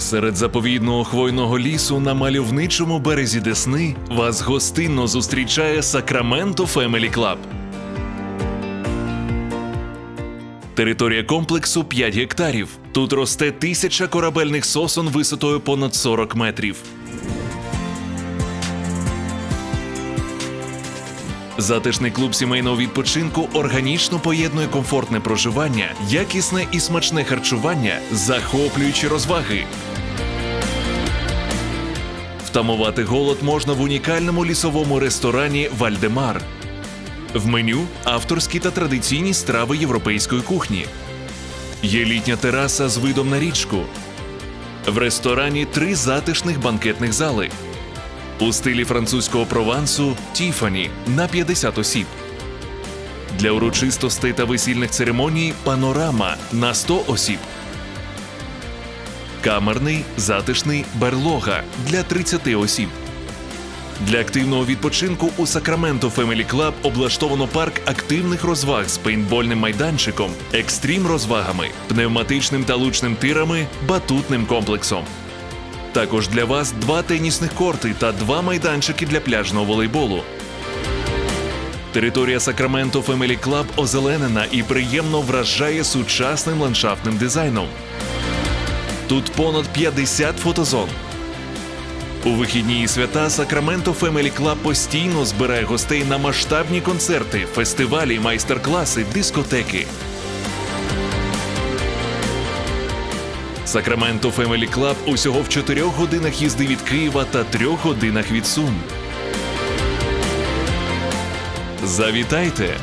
Серед заповідного хвойного лісу на мальовничому березі Десни вас гостинно зустрічає Сакраменто Фемелі Клаб. Територія комплексу 5 гектарів. Тут росте тисяча корабельних сосон висотою понад 40 метрів. Затишний клуб сімейного відпочинку органічно поєднує комфортне проживання, якісне і смачне харчування, захоплюючі розваги. Втамувати голод можна в унікальному лісовому ресторані Вальдемар. В меню авторські та традиційні страви європейської кухні. Є літня тераса з видом на річку. В ресторані три затишних банкетних зали. У стилі французького провансу Тіфані на 50 осіб. Для урочистостей та весільних церемоній панорама на 100 осіб. Камерний, затишний берлога для 30 осіб. Для активного відпочинку у Сакраменто Family Club облаштовано парк активних розваг з пейнтбольним майданчиком, екстрім розвагами, пневматичним та лучним тирами, батутним комплексом. Також для вас два тенісних корти та два майданчики для пляжного волейболу. Територія Сакраменто Family Club озеленена і приємно вражає сучасним ландшафтним дизайном. Тут понад 50 фотозон. У вихідні і свята Сакраменто Family Club постійно збирає гостей на масштабні концерти, фестивалі, майстер-класи, дискотеки. Сакраменто Фемелі Клаб усього в 4 годинах їзди від Києва та 3 годинах від Сум. Завітайте!